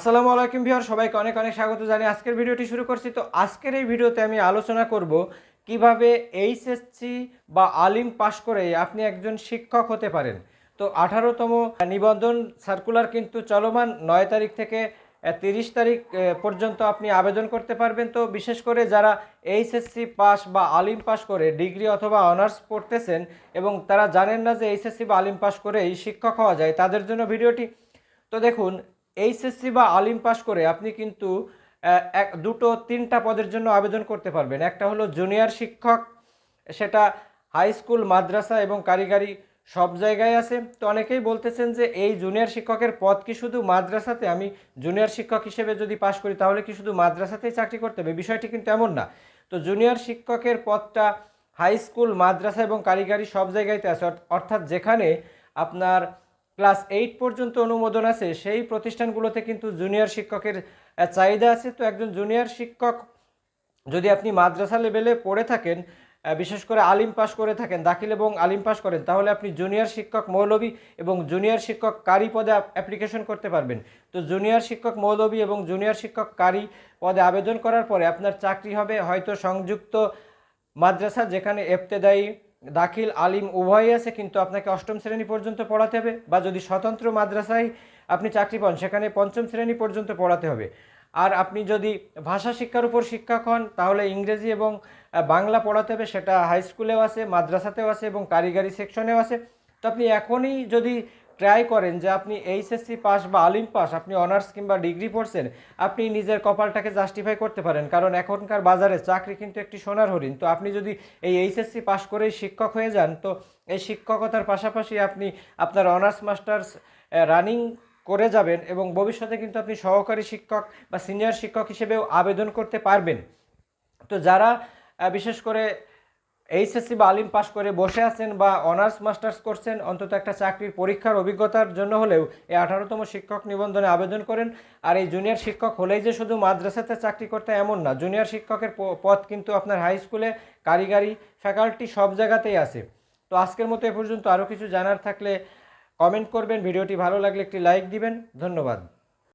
আসসালামু আলাইকুম ভিউয়ার, সবাইকে অনেক অনেক স্বাগত জানি আজকের ভিডিওটি শুরু করছি। তো আজকের এই ভিডিওতে আমি আলোচনা করব কীভাবে এইচএসসি বা আলিম পাশ করে আপনি একজন শিক্ষক হতে পারেন। তো আঠারোতম নিবন্ধন সার্কুলার কিন্তু চলমান, নয় তারিখ থেকে তিরিশ তারিখ পর্যন্ত আপনি আবেদন করতে পারবেন। তো বিশেষ করে যারা এইচএসসি পাস বা আলিম পাস করে, ডিগ্রি অথবা অনার্স পড়তেছেন এবং তারা জানেন না যে এইচএসসি বা আলিম পাস করেই শিক্ষক হওয়া যায়, তাদের জন্য ভিডিওটি তো দেখুন এইচএসসি বা আলিম পাস করে আপনি কিন্তু এক, দুটো, তিনটা পদের জন্য আবেদন করতে পারবেন। একটা হলো জুনিয়র শিক্ষক, সেটা হাই স্কুল মাদ্রাসা এবং কারিগরি সব জায়গায় আছে। তো অনেকেই বলতেছেন যে এই জুনিয়র শিক্ষকের পদ কি শুধু মাদ্রাসাতে? আমি জুনিয়র শিক্ষক হিসেবে যদি পাশ করি, তাহলে কি শুধু মাদ্রাসাতেই চাকরি করতে হবে? বিষয়টি কিন্তু এমন না। তো জুনিয়র শিক্ষকের পদটা হাই স্কুল মাদ্রাসা এবং কারিগরি সব জায়গায়তে আছে। অর্থ- অর্থাৎ যেখানে আপনার ক্লাস এইট পর্যন্ত অনুমোদন আছে। সেই প্রতিষ্ঠানগুলোতে কিন্তু জুনিয়র শিক্ষকের চাহিদা আছে। তো একজন জুনিয়র শিক্ষক যদি আপনি মাদ্রাসা লেভেলে পড়ে থাকেন বিশেষ করে আলিম পাস করে থাকেন, দাখিল এবং আলিম পাস করেন, তাহলে আপনি জুনিয়র শিক্ষক মৌলবী এবং জুনিয়র শিক্ষক কারি পদে অ্যাপ্লিকেশন করতে পারবেন। তো জুনিয়র শিক্ষক মৌলবী এবং জুনিয়র শিক্ষক কারি পদে আবেদন করার পরে আপনার চাকরি হবে হয়তো সংযুক্ত মাদ্রাসা যেখানে এফতেদায়ী দাখিল আলিম উভয়ই আছে, কিন্তু আপনাকে অষ্টম শ্রেণি পর্যন্ত পড়াতে হবে বা যদি স্বতন্ত্র মাদ্রাসায় আপনি চাকরি পান, সেখানে পঞ্চম শ্রেণি পর্যন্ত পড়াতে হবে। আর আপনি যদি ভাষা শিক্ষার উপর শিক্ষক হন, তাহলে ইংরেজি এবং বাংলা পড়াতে হবে, সেটা হাই স্কুলেও আছে, মাদ্রাসাতেও আছে এবং কারিগরি সেকশনেও আছে। তো আপনি এখনই যদি ট্রাই করেন যে আপনি এইচএসসি পাস বা আলিম পাস, আপনি অনার্স কিংবা ডিগ্রি পড়ছেন, আপনি নিজের কপালটাকে জাস্টিফাই করতে পারেন। কারণ এখনকার বাজারে চাকরি কিন্তু একটি সোনার হরিণ। তো আপনি যদি এই এইচএসসি পাস করেই শিক্ষক হয়ে যান, তো এই শিক্ষকতার পাশাপাশি আপনি আপনার অনার্স মাস্টার্স রানিং করে যাবেন এবং ভবিষ্যতে কিন্তু আপনি সহকারী শিক্ষক বা সিনিয়র শিক্ষক হিসেবেও আবেদন করতে পারবেন। তো যারা বিশেষ করে এইচএসসি বা আলিম পাশ করে বসে আছেন বা অনার্স, মাস্টার্স করছেন, অন্তত একটা চাকরির পরীক্ষার অভিজ্ঞতার জন্য হলেও এই আঠারোতম শিক্ষক নিবন্ধনে আবেদন করেন। আর এই জুনিয়র শিক্ষক হলেই যে শুধু মাদ্রাসাতে চাকরি করতে এমন না জুনিয়র শিক্ষকের প- পদ কিন্তু আপনার হাই স্কুলে কারিগরি ফ্যাকাল্টি সব জায়গাতেই আছে। তো আজকের মতো এ পর্যন্ত। আরও কিছু জানার থাকলে কমেন্ট করবেন। ভিডিওটি ভালো লাগলে একটি লাইক দিবেন। ধন্যবাদ।